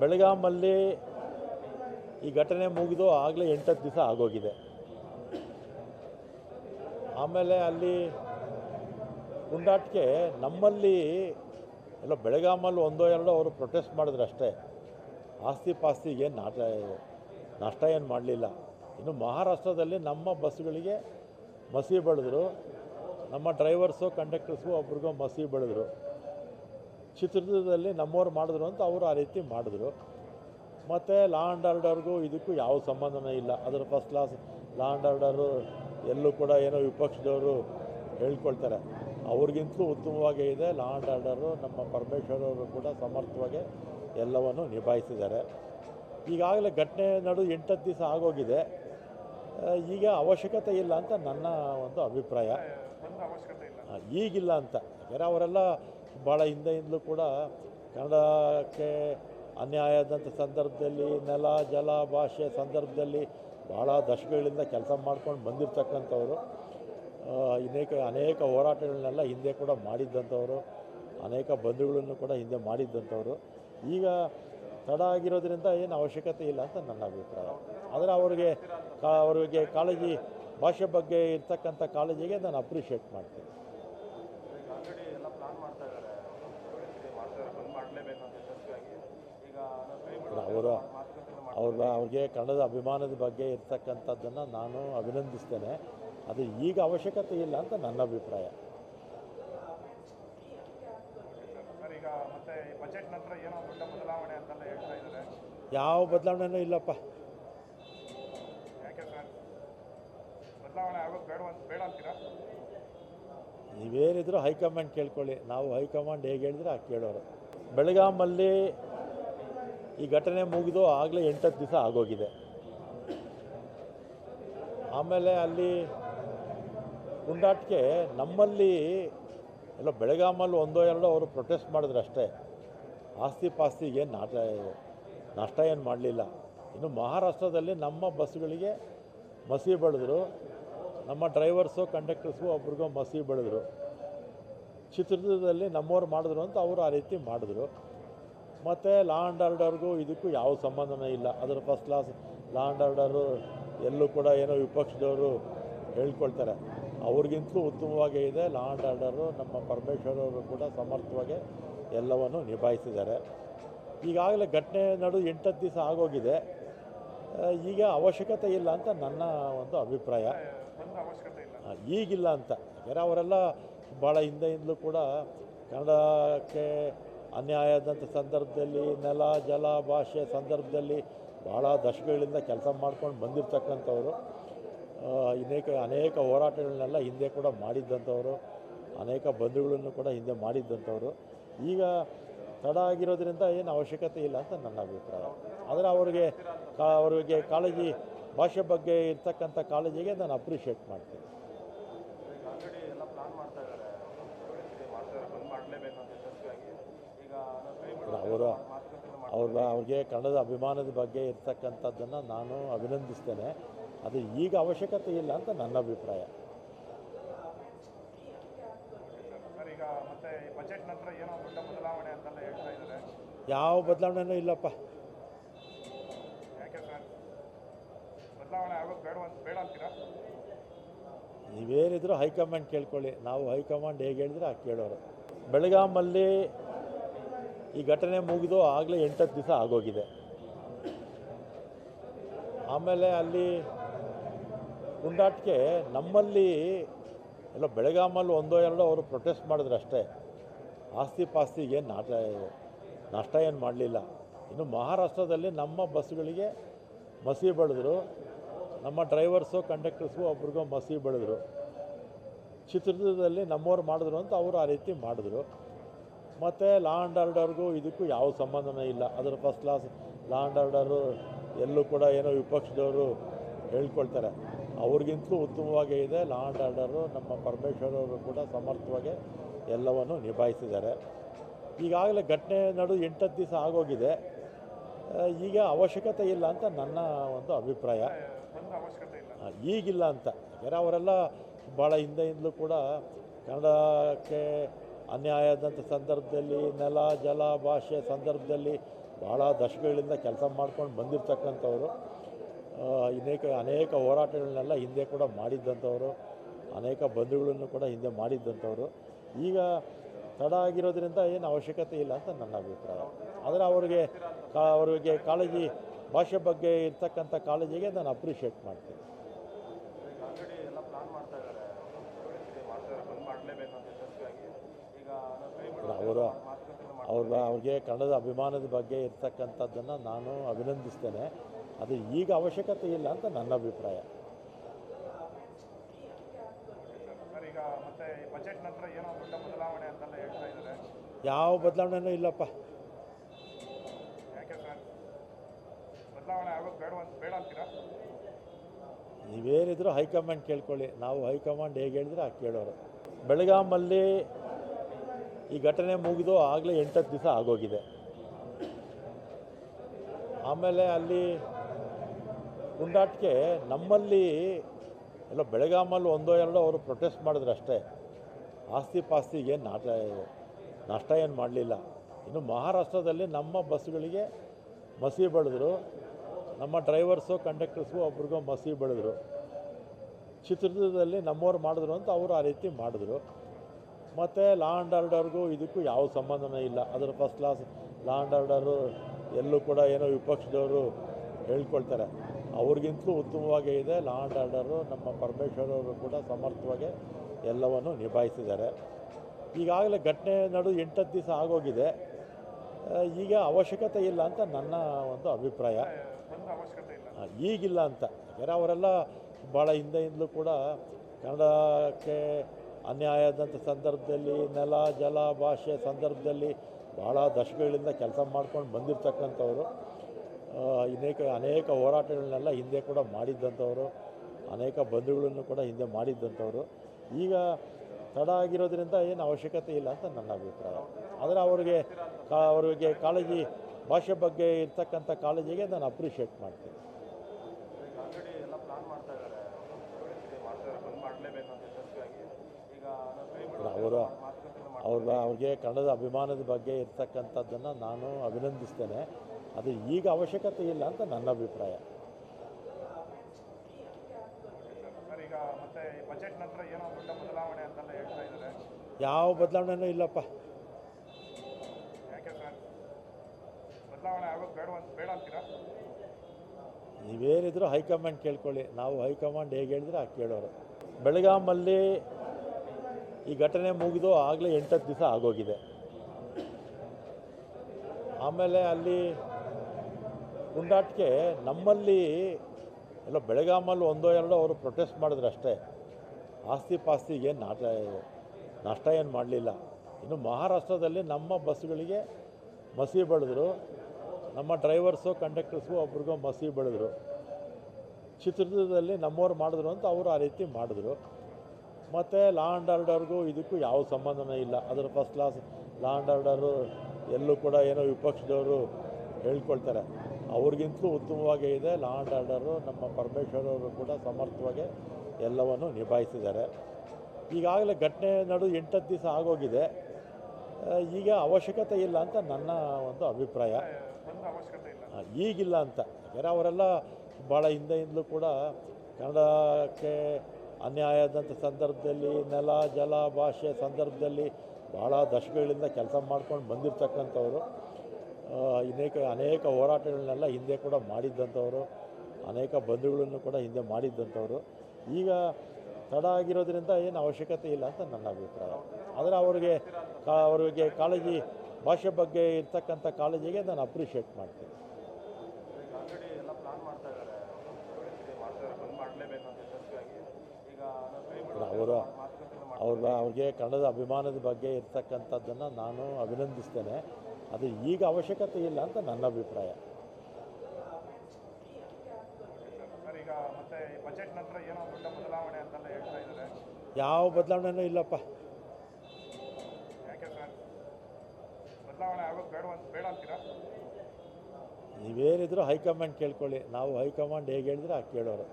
ಬೆಳಗಾಮಲ್ಲಿ ಈ ಘಟನೆ ಮುಗಿದು ಆಗಲೇ ಎಂಟತ್ತು ದಿವಸ ಆಗೋಗಿದೆ. ಆಮೇಲೆ ಅಲ್ಲಿ ಪುಂಡಾಟಿಕೆ ನಮ್ಮಲ್ಲಿ, ಎಲ್ಲ ಬೆಳಗಾಮಲ್ಲಿ ಒಂದೋ ಎರಡೋ ಅವರು ಪ್ರೊಟೆಸ್ಟ್ ಮಾಡಿದ್ರು ಅಷ್ಟೇ. ಆಸ್ತಿ ಪಾಸ್ತಿಗೆ ನಾಟ, ನಷ್ಟ ಏನು ಮಾಡಲಿಲ್ಲ. ಇನ್ನು ಮಹಾರಾಷ್ಟ್ರದಲ್ಲಿ ನಮ್ಮ ಬಸ್ಗಳಿಗೆ ಮಸಿ ಬೆಳೆದ್ರು ನಮ್ಮ ಡ್ರೈವರ್ಸು ಕಂಡಕ್ಟರ್ಸು ಒಬ್ರಿಗೂ ಮಸಿ ಬೆಳೆದ್ರು ಚಿತ್ರದುರ್ಗದಲ್ಲಿ ನಮ್ಮವ್ರು ಮಾಡಿದ್ರು ಅಂತ ಅವರು ಆ ರೀತಿ ಮಾಡಿದ್ರು. ಮತ್ತು ಲಾ ಆ್ಯಂಡ್ ಆರ್ಡರ್ಗೂ ಇದಕ್ಕೂ ಯಾವ ಸಂಬಂಧನೇ ಇಲ್ಲ. ಅದರ first class law and order ಎಲ್ಲೂ ಕೂಡ ಏನೋ ವಿಪಕ್ಷದವರು ಹೇಳ್ಕೊಳ್ತಾರೆ. ಅವ್ರಿಗಿಂತಲೂ ಉತ್ತಮವಾಗೇ ಇದೆ. ಲಾ ಆ್ಯಂಡ್ ಆರ್ಡರು ನಮ್ಮ ಪರಮೇಶ್ವರ್ ಅವರು ಕೂಡ ಸಮರ್ಥವಾಗಿ ಎಲ್ಲವನ್ನು ನಿಭಾಯಿಸಿದ್ದಾರೆ. ಈಗಾಗಲೇ ಘಟನೆ ನಡು ಎಂಟತ್ತು ದಿವಸ ಆಗೋಗಿದೆ. ಈಗ ಅವಶ್ಯಕತೆ ಇಲ್ಲ ಅಂತ ನನ್ನ ಒಂದು ಅಭಿಪ್ರಾಯ. ಈಗಿಲ್ಲ ಅಂತ. ಯಾಕಂದರೆ ಅವರೆಲ್ಲ ಭಾಳ ಹಿಂದೆಯಿಂದಲೂ ಕೂಡ ಕನ್ನಡಕ್ಕೆ ಅನ್ಯಾಯ ಆದಂಥ ಸಂದರ್ಭದಲ್ಲಿ, ನೆಲ, ಜಲ, ಭಾಷೆ ಸಂದರ್ಭದಲ್ಲಿ ಭಾಳ ದಶಕಗಳಿಂದ ಕೆಲಸ ಮಾಡ್ಕೊಂಡು ಬಂದಿರತಕ್ಕಂಥವ್ರು. ಅನೇಕ ಅನೇಕ ಹೋರಾಟಗಳನ್ನೆಲ್ಲ ಹಿಂದೆ ಕೂಡ ಮಾಡಿದ್ದಂಥವ್ರು, ಅನೇಕ ಬಂಧುಗಳನ್ನು ಕೂಡ ಹಿಂದೆ ಮಾಡಿದ್ದಂಥವ್ರು. ಈಗ ತಡ ಆಗಿರೋದ್ರಿಂದ ಏನು ಅವಶ್ಯಕತೆ ಇಲ್ಲ ಅಂತ ನನ್ನ ಅಭಿಪ್ರಾಯ. ಆದರೆ ಅವರಿಗೆ ಅವರಿಗೆ ಕಾಳಜಿ, ಭಾಷೆ ಬಗ್ಗೆ ಇರ್ತಕ್ಕಂಥ ಕಾಳಜಿಗೆ ನಾನು ಅಪ್ರಿಷಿಯೇಟ್ ಮಾಡ್ತೀನಿ ಆಲ್ರೆಡಿ ಎಲ್ಲ ಪ್ಲಾನ್ ಮಾಡ್ತಾ ಇದ್ದಾರೆ ಮಾಡ್ತಾರೆ ಬಂದ್ ಮಾಡಲೇಬೇಕು ಅಂತ ಯಶಸ್ವಿಯಾಗಿ ಈಗ ನಾವು ಕೈ ಬಿಡೋ ಅವರ ಅವ್ರ ಅವ್ರಿಗೆ ಕನ್ನಡದ ಅಭಿಮಾನದ ಬಗ್ಗೆ ಇರ್ತಕ್ಕಂಥದ್ದನ್ನು ನಾನು ಅಭಿನಂದಿಸ್ತೇನೆ. ಅದು ಈಗ ಅವಶ್ಯಕತೆ ಇಲ್ಲ ಅಂತ ನನ್ನ ಅಭಿಪ್ರಾಯ. ಯಾವ ಬದಲಾವಣೆನೂ ಇಲ್ಲಪ್ಪ. ನೀವೇನಿದ್ರು ಹೈಕಮಾಂಡ್ ಕೇಳ್ಕೊಳ್ಳಿ. ನಾವು ಹೈಕಮಾಂಡ್ ಹೇಗೆ ಹೇಳಿದ್ರೆ ಆ ಕೇಳೋರು. ಬೆಳಗಾಮಲ್ಲಿ ಈ ಘಟನೆ ಮುಗಿದು ಆಗಲೇ ಎಂಟತ್ತು ದಿವಸ ಆಗೋಗಿದೆ. ಆಮೇಲೆ ಅಲ್ಲಿ ಪುಂಡಾಟಿಕೆ ನಮ್ಮಲ್ಲಿ ಎಲ್ಲ ಬೆಳಗಾಮಲ್ಲಿ ಒಂದೋ ಎರಡೋ ಅವರು ಪ್ರೊಟೆಸ್ಟ್ ಮಾಡಿದ್ರು ಅಷ್ಟೇ. ಆಸ್ತಿ ಏನು ನಾಟ, ನಷ್ಟ ಏನು ಮಾಡಲಿಲ್ಲ. ಇನ್ನು ಮಹಾರಾಷ್ಟ್ರದಲ್ಲಿ ನಮ್ಮ ಬಸ್ಗಳಿಗೆ ಮಸಿ ಬೆಳೆದ್ರು ನಮ್ಮ ಡ್ರೈವರ್ಸು, ಕಂಡಕ್ಟರ್ಸು ಒಬ್ರಿಗೂ ಮಸಿ ಬೆಳೆದ್ರು ಚಿತ್ರದುರ್ಗದಲ್ಲಿ ನಮ್ಮವ್ರು ಮಾಡಿದ್ರು ಅಂತ ಅವರು ಆ ರೀತಿ ಮಾಡಿದ್ರು. ಮತ್ತು ಲಾ ಆ್ಯಂಡ್ ಆರ್ಡರ್ಗೂ ಇದಕ್ಕೂ ಯಾವ ಸಂಬಂಧನೇ ಇಲ್ಲ. ಅದರ first class law and order ಎಲ್ಲೂ ಕೂಡ ಏನೋ ವಿಪಕ್ಷದವರು ಹೇಳ್ಕೊಳ್ತಾರೆ. ಅವ್ರಿಗಿಂತಲೂ ಉತ್ತಮವಾಗೇ ಇದೆ. ಲಾ ಆ್ಯಂಡ್ ಆರ್ಡರು ನಮ್ಮ ಪರಮೇಶ್ವರ್ ಅವರು ಕೂಡ ಸಮರ್ಥವಾಗಿ ಎಲ್ಲವನ್ನು ನಿಭಾಯಿಸಿದ್ದಾರೆ. ಈಗಾಗಲೇ ಘಟನೆ ನಡು ಎಂಟತ್ತು ದಿವಸ ಆಗೋಗಿದೆ. ಈಗ ಅವಶ್ಯಕತೆ ಇಲ್ಲ ಅಂತ ನನ್ನ ಒಂದು ಅಭಿಪ್ರಾಯ. ಈಗಿಲ್ಲ ಅಂತ. ಯಾಕಂದರೆ ಅವರೆಲ್ಲ ಭಾಳ ಹಿಂದೆಯಿಂದಲೂ ಕೂಡ ಕನ್ನಡಕ್ಕೆ ಅನ್ಯಾಯ ಆದಂಥ ಸಂದರ್ಭದಲ್ಲಿ ನೆಲ ಜಲ ಭಾಷೆ ಸಂದರ್ಭದಲ್ಲಿ ಭಾಳ ದಶಕಗಳಿಂದ ಕೆಲಸ ಮಾಡ್ಕೊಂಡು ಬಂದಿರತಕ್ಕಂಥವ್ರು ಅನೇಕ ಅನೇಕ ಹೋರಾಟಗಳನ್ನೆಲ್ಲ ಹಿಂದೆ ಕೂಡ ಮಾಡಿದ್ದಂಥವ್ರು ಅನೇಕ ಬಂಧುಗಳನ್ನು ಕೂಡ ಹಿಂದೆ ಮಾಡಿದ್ದಂಥವ್ರು ಈಗ ತಡ ಆಗಿರೋದ್ರಿಂದ ಏನು ಅವಶ್ಯಕತೆ ಇಲ್ಲ ಅಂತ ನನ್ನ ಅಭಿಪ್ರಾಯ ಆದರೆ ಅವರಿಗೆ ಕಾ ಅವರಿಗೆ ಕಾಳಜಿ ಭಾಷೆ ಬಗ್ಗೆ ಇರ್ತಕ್ಕಂಥ ಕಾಳಜಿಗೆ ನಾನು ಅಪ್ರಿಷಿಯೇಟ್ ಮಾಡ್ತೀನಿ ಅವರ ಅವ್ರ ಅವ್ರಿಗೆ ಕನ್ನಡದ ಅಭಿಮಾನದ ಬಗ್ಗೆ ಇರ್ತಕ್ಕಂಥದ್ದನ್ನು ನಾನು ಅಭಿನಂದಿಸ್ತೇನೆ. ಅದು ಈಗ ಅವಶ್ಯಕತೆ ಇಲ್ಲ ಅಂತ ನನ್ನ ಅಭಿಪ್ರಾಯ. ಯಾವ ಬದಲಾವಣೆನೂ ಇಲ್ಲಪ್ಪ. ನೀವೇನಿದ್ರು ಹೈಕಮಾಂಡ್ ಕೇಳ್ಕೊಳ್ಳಿ. ನಾವು ಹೈಕಮಾಂಡ್ ಹೇಗೆ ಹೇಳಿದ್ರೆ ಆ ಕೇಳೋರು. ಬೆಳಗಾಮಲ್ಲಿ ಈ ಘಟನೆ ಮುಗಿದು ಆಗಲೇ ಎಂಟತ್ತು ದಿವಸ ಆಗೋಗಿದೆ. ಆಮೇಲೆ ಅಲ್ಲಿ ಪುಂಡಾಟಿಕೆ ನಮ್ಮಲ್ಲಿ ಎಲ್ಲ ಬೆಳಗಾಮಲ್ಲಿ ಒಂದೋ ಎರಡೋ ಅವರು ಪ್ರೊಟೆಸ್ಟ್ ಮಾಡಿದ್ರು ಅಷ್ಟೇ. ಆಸ್ತಿ ಪಾಸ್ತಿಗೆ ಏನು ನಾಟ, ನಷ್ಟ ಏನು ಮಾಡಲಿಲ್ಲ. ಇನ್ನು ಮಹಾರಾಷ್ಟ್ರದಲ್ಲಿ ನಮ್ಮ ಬಸ್ಗಳಿಗೆ ಮಸಿ ಬೆಳೆದ್ರು ನಮ್ಮ ಡ್ರೈವರ್ಸು ಕಂಡಕ್ಟರ್ಸು ಒಬ್ರಿಗೂ ಮಸಿ ಬೆಳೆದ್ರು ಚಿತ್ರದುರ್ಗದಲ್ಲಿ ನಮ್ಮವ್ರು ಮಾಡಿದ್ರು ಅಂತ ಅವರು ಆ ರೀತಿ ಮಾಡಿದ್ರು. ಮತ್ತು ಲಾ ಆ್ಯಂಡ್ ಆರ್ಡರ್ಗೂ ಇದಕ್ಕೂ ಯಾವ ಸಂಬಂಧನೇ ಇಲ್ಲ. ಅದರ first class law and order ಎಲ್ಲೂ ಕೂಡ ಏನೋ ವಿಪಕ್ಷದವರು ಹೇಳ್ಕೊಳ್ತಾರೆ. ಅವ್ರಿಗಿಂತಲೂ ಉತ್ತಮವಾಗೇ ಇದೆ. ಲಾ ಆ್ಯಂಡ್ ಆರ್ಡರು ನಮ್ಮ ಪರಮೇಶ್ವರ್ ಅವರು ಕೂಡ ಸಮರ್ಥವಾಗಿ ಎಲ್ಲವನ್ನು ನಿಭಾಯಿಸಿದ್ದಾರೆ. ಈಗಾಗಲೇ ಘಟನೆ ನಡು ಎಂಟತ್ತು ದಿವಸ ಆಗೋಗಿದೆ. ಈಗ ಅವಶ್ಯಕತೆ ಇಲ್ಲ ಅಂತ ನನ್ನ ಒಂದು ಅಭಿಪ್ರಾಯ. ಈಗಿಲ್ಲ ಅಂತ. ಯಾಕಂದರೆ ಅವರೆಲ್ಲ ಭಾಳ ಹಿಂದೆಯಿಂದಲೂ ಕೂಡ ಕನ್ನಡಕ್ಕೆ ಅನ್ಯಾಯ ಆದಂಥ ಸಂದರ್ಭದಲ್ಲಿ, ನೆಲ, ಜಲ, ಭಾಷೆ ಸಂದರ್ಭದಲ್ಲಿ ಭಾಳ ದಶಕಗಳಿಂದ ಕೆಲಸ ಮಾಡ್ಕೊಂಡು ಬಂದಿರತಕ್ಕಂಥವ್ರು. ಅನೇಕ ಅನೇಕ ಹೋರಾಟಗಳನ್ನೆಲ್ಲ ಹಿಂದೆ ಕೂಡ ಮಾಡಿದ್ದಂಥವರು, ಅನೇಕ ಬಂಧುಗಳನ್ನು ಕೂಡ ಹಿಂದೆ ಮಾಡಿದ್ದಂಥವರು. ಈಗ ತಡ ಆಗಿರೋದ್ರಿಂದ ಏನು ಅವಶ್ಯಕತೆ ಇಲ್ಲ ಅಂತ ನನ್ನ ಅಭಿಪ್ರಾಯ. ಆದರೆ ಅವರಿಗೆ ಅವರಿಗೆ ಕಾಳಜಿ, ಭಾಷೆ ಬಗ್ಗೆ ಇರ್ತಕ್ಕಂಥ ಕಾಳಜಿಗೆ ನಾನು ಅಪ್ರಿಷಿಯೇಟ್ ಮಾಡ್ತೀನಿ ಈಗ ಆಲ್ರೆಡಿ ಎಲ್ಲ ಪ್ಲಾನ್ ಮಾಡ್ತಾ ಇದ್ದಾರೆ ಮಾಡ್ತಾ ಇದ್ದಾರೆ ಬಂದ್ ಮಾಡಲೇಬೇಕು ಅಂತ ಯಶಸ್ವಿಯಾಗಿ ಈಗ ನಾವು ಕೈ ಬಿಡೋ ಅವರ ಅವ್ರ ಅವ್ರಿಗೆ ಕನ್ನಡದ ಅಭಿಮಾನದ ಬಗ್ಗೆ ಇರ್ತಕ್ಕಂಥದ್ದನ್ನು ನಾನು ಅಭಿನಂದಿಸ್ತೇನೆ. ಅದು ಈಗ ಅವಶ್ಯಕತೆ ಇಲ್ಲ ಅಂತ ನನ್ನ ಅಭಿಪ್ರಾಯ. ಯಾವ ಬದಲಾವಣೆನೂ ಇಲ್ಲಪ್ಪ. ನೀವೇನಿದ್ರು ಹೈಕಮಾಂಡ್ ಕೇಳ್ಕೊಳ್ಳಿ. ನಾವು ಹೈಕಮಾಂಡ್ ಹೇಗೆ ಹೇಳಿದ್ರೆ ಆ ಕೇಳೋರು. ಬೆಳಗಾಮಲ್ಲಿ ಈ ಘಟನೆ ಮುಗಿದು ಆಗಲೇ ಎಂಟತ್ತು ದಿವಸ ಆಗೋಗಿದೆ. ಆಮೇಲೆ ಅಲ್ಲಿ ಪುಂಡಾಟಿಕೆ ನಮ್ಮಲ್ಲಿ ಎಲ್ಲ ಬೆಳಗಾಮಲ್ಲಿ ಒಂದೋ ಎರಡೋ ಅವರು ಪ್ರೊಟೆಸ್ಟ್ ಮಾಡಿದ್ರು ಅಷ್ಟೇ. ಆಸ್ತಿ ಪಾಸ್ತಿಗೆ ನಾಟ, ನಷ್ಟ ಏನು ಮಾಡಲಿಲ್ಲ. ಇನ್ನು ಮಹಾರಾಷ್ಟ್ರದಲ್ಲಿ ನಮ್ಮ ಬಸ್ಗಳಿಗೆ ಮಸಿ ಬಳಿದ್ರು ನಮ್ಮ ಡ್ರೈವರ್ಸು ಕಂಡಕ್ಟರ್ಸು ಒಬ್ರಿಗೂ ಮಸಿ ಬೆಳೆದ್ರು ಚಿತ್ರದುರ್ಗದಲ್ಲಿ ನಮ್ಮವ್ರು ಮಾಡಿದ್ರು ಅಂತ ಅವರು ಆ ರೀತಿ ಮಾಡಿದ್ರು. ಮತ್ತು ಲಾ ಆ್ಯಂಡ್ ಆರ್ಡರ್ಗೂ ಇದಕ್ಕೂ ಯಾವ ಸಂಬಂಧನೇ ಇಲ್ಲ. ಅದರ first class law and order ಎಲ್ಲೂ ಕೂಡ ಏನೋ ವಿಪಕ್ಷದವರು ಹೇಳ್ಕೊಳ್ತಾರೆ. ಅವ್ರಿಗಿಂತಲೂ ಉತ್ತಮವಾಗೇ ಇದೆ. ಲಾ ಆ್ಯಂಡ್ ಆರ್ಡರು ನಮ್ಮ ಪರಮೇಶ್ವರ್ ಅವರು ಕೂಡ ಸಮರ್ಥವಾಗಿ ಎಲ್ಲವನ್ನು ನಿಭಾಯಿಸಿದ್ದಾರೆ. ಈಗಾಗಲೇ ಘಟನೆ ನಡು ಎಂಟತ್ತು ದಿವಸ ಆಗೋಗಿದೆ. ಈಗ ಅವಶ್ಯಕತೆ ಇಲ್ಲ ಅಂತ ನನ್ನ ಒಂದು ಅಭಿಪ್ರಾಯ. ಈಗಿಲ್ಲ ಅಂತ. ಯಾಕಂದರೆ ಅವರೆಲ್ಲ ಭಾಳ ಹಿಂದೆಯಿಂದಲೂ ಕೂಡ ಕನ್ನಡಕ್ಕೆ ಅನ್ಯಾಯ ಆದಂಥ ಸಂದರ್ಭದಲ್ಲಿ, ನೆಲ, ಜಲ, ಭಾಷೆ ಸಂದರ್ಭದಲ್ಲಿ ಭಾಳ ದಶಕಗಳಿಂದ ಕೆಲಸ ಮಾಡ್ಕೊಂಡು ಬಂದಿರತಕ್ಕಂಥವ್ರು. ಅನೇಕ ಅನೇಕ ಹೋರಾಟಗಳನ್ನೆಲ್ಲ ಹಿಂದೆ ಕೂಡ ಮಾಡಿದ್ದಂಥವ್ರು, ಅನೇಕ ಬಂಧುಗಳನ್ನು ಕೂಡ ಹಿಂದೆ ಮಾಡಿದ್ದಂಥವ್ರು. ಈಗ ತಡ ಆಗಿರೋದ್ರಿಂದ ಏನು ಅವಶ್ಯಕತೆ ಇಲ್ಲ ಅಂತ ನನ್ನ ಅಭಿಪ್ರಾಯ. ಆದರೆ ಅವರಿಗೆ ಅವರಿಗೆ ಕಾಳಜಿ, ಭಾಷೆ ಬಗ್ಗೆ ಇರ್ತಕ್ಕಂಥ ಕಾಳಜಿಗೆ ನಾನು ಅಪ್ರಿಷಿಯೇಟ್ ಮಾಡ್ತೀನಿ ಈಗ ಆಲ್ರೆಡಿ ಎಲ್ಲ ಪ್ಲಾನ್ ಮಾಡ್ತಾ ಇದ್ದಾರೆ ಮಾಡ್ತಾ ಇದ್ದಾರೆ ಬಂದ್ ಮಾಡಲೇಬೇಕು ಅಂತ ಯಶಸ್ವಿಯಾಗಿ ಈಗ ನಾವು ಕೈ ಬಿಡೋ ಅವರ ಮಾತುಕತೆ ಅವ್ರ ಅವ್ರಿಗೆ ಕನ್ನಡದ ಅಭಿಮಾನದ ಬಗ್ಗೆ ಇರ್ತಕ್ಕಂಥದ್ದನ್ನು ನಾನು ಅಭಿನಂದಿಸ್ತೇನೆ. ಅದು ಈಗ ಅವಶ್ಯಕತೆ ಇಲ್ಲ ಅಂತ ನನ್ನ ಅಭಿಪ್ರಾಯ. ಯಾವ ಬದಲಾವಣೆನೂ ಇಲ್ಲಪ್ಪ. ನೀವೇನಿದ್ರು ಹೈಕಮಾಂಡ್ ಕೇಳ್ಕೊಳ್ಳಿ. ನಾವು ಹೈಕಮಾಂಡ್ ಹೇಗೆ ಹೇಳಿದ್ರೆ ಆ ಕೇಳೋರು. ಬೆಳಗಾಮಲ್ಲಿ ಈ ಘಟನೆ ಮುಗಿದು ಆಗಲೇ ಎಂಟತ್ತು ದಿವಸ ಆಗೋಗಿದೆ. ಆಮೇಲೆ ಅಲ್ಲಿ ಪುಂಡಾಟಿಕೆ ನಮ್ಮಲ್ಲಿ ಎಲ್ಲ ಬೆಳಗಾಮಲ್ಲಿ ಒಂದೋ ಎರಡೋ ಅವರು ಪ್ರೊಟೆಸ್ಟ್ ಮಾಡಿದ್ರು ಅಷ್ಟೇ. ಆಸ್ತಿ ಪಾಸ್ತಿಗೆ ನಾಟ, ನಷ್ಟ ಏನು ಮಾಡಲಿಲ್ಲ. ಇನ್ನು ಮಹಾರಾಷ್ಟ್ರದಲ್ಲಿ ನಮ್ಮ ಬಸ್ಗಳಿಗೆ ಮಸಿ ಬೆಳೆದ್ರು ನಮ್ಮ ಡ್ರೈವರ್ಸು ಕಂಡಕ್ಟರ್ಸು ಒಬ್ರಿಗೂ ಮಸಿ ಬೆಳೆದ್ರು ಚಿತ್ರದುರ್ಗದಲ್ಲಿ ನಮ್ಮವ್ರು ಮಾಡಿದ್ರು ಅಂತ ಅವರು ಆ ರೀತಿ ಮಾಡಿದ್ರು. ಮತ್ತು ಲಾ ಆ್ಯಂಡ್ ಆರ್ಡರ್ಗೂ ಇದಕ್ಕೂ ಯಾವ ಸಂಬಂಧನೇ ಇಲ್ಲ. ಅದರ first class law and order ಎಲ್ಲೂ ಕೂಡ ಏನೋ ವಿಪಕ್ಷದವರು ಹೇಳ್ಕೊಳ್ತಾರೆ. ಅವ್ರಿಗಿಂತಲೂ ಉತ್ತಮವಾಗೇ ಇದೆ. ಲಾ ಆ್ಯಂಡ್ ಆರ್ಡರು ನಮ್ಮ ಪರಮೇಶ್ವರ್ ಅವರು ಕೂಡ ಸಮರ್ಥವಾಗಿ ಎಲ್ಲವನ್ನು ನಿಭಾಯಿಸಿದ್ದಾರೆ. ಈಗಾಗಲೇ ಘಟನೆ ನಡು ಎಂಟತ್ತು ದಿವಸ ಆಗೋಗಿದೆ. ಈಗ ಅವಶ್ಯಕತೆ ಇಲ್ಲ ಅಂತ ನನ್ನ ಒಂದು ಅಭಿಪ್ರಾಯ. ಈಗಿಲ್ಲ ಅಂತ. ಯಾಕಂದರೆ ಅವರೆಲ್ಲ ಭಾಳ ಹಿಂದೆಯಿಂದಲೂ ಕೂಡ ಕನ್ನಡಕ್ಕೆ ಅನ್ಯಾಯ ಆದಂಥ ಸಂದರ್ಭದಲ್ಲಿ, ನೆಲ, ಜಲ, ಭಾಷೆ ಸಂದರ್ಭದಲ್ಲಿ ಭಾಳ ದಶಕಗಳಿಂದ ಕೆಲಸ ಮಾಡ್ಕೊಂಡು ಬಂದಿರತಕ್ಕಂಥವ್ರು. ಅನೇಕ ಅನೇಕ ಹೋರಾಟಗಳನ್ನೆಲ್ಲ ಹಿಂದೆ ಕೂಡ ಮಾಡಿದ್ದಂಥವ್ರು, ಅನೇಕ ಬಂಧುಗಳನ್ನು ಕೂಡ ಹಿಂದೆ ಮಾಡಿದ್ದಂಥವ್ರು. ಈಗ ತಡ ಆಗಿರೋದ್ರಿಂದ ಏನು ಅವಶ್ಯಕತೆ ಇಲ್ಲ ಅಂತ ನನ್ನ ಅಭಿಪ್ರಾಯ. ಆದರೆ ಅವರಿಗೆ ಅವರಿಗೆ ಕಾಳಜಿ, ಭಾಷೆ ಬಗ್ಗೆ ಇರ್ತಕ್ಕಂಥ ಕಾಳಜಿಗೆ ನಾನು ಅಪ್ರಿಷಿಯೇಟ್ ಮಾಡ್ತೀನಿ ಈಗ ಆಲ್ರೆಡಿ ಎಲ್ಲ ಪ್ಲಾನ್ ಮಾಡ್ತಾ ಇದ್ದಾರೆ ಮಾಡ್ತಾ ಇದ್ದಾರೆ ಬಂದ್ ಮಾಡಲೇಬೇಕು ಅಂತ ಯಶಸ್ವಿಯಾಗಿ ಈಗ ನಾವು ಕೈ ಬಿಡೋ ಅವರ ಅವ್ರ ಅವ್ರಿಗೆ ಕನ್ನಡದ ಅಭಿಮಾನದ ಬಗ್ಗೆ ಇರ್ತಕ್ಕಂಥದ್ದನ್ನು ನಾನು ಅಭಿನಂದಿಸ್ತೇನೆ. ಅದು ಈಗ ಅವಶ್ಯಕತೆ ಇಲ್ಲ ಅಂತ ನನ್ನ ಅಭಿಪ್ರಾಯ. ಯಾವ ಬದಲಾವಣೆನೂ ಇಲ್ಲಪ್ಪ. ನೀವೇನಿದ್ರು ಹೈಕಮಾಂಡ್ ಕೇಳ್ಕೊಳ್ಳಿ. ನಾವು ಹೈಕಮಾಂಡ್ ಹೇಗೆ ಹೇಳಿದ್ರೆ ಆ ಕೇಳೋರು.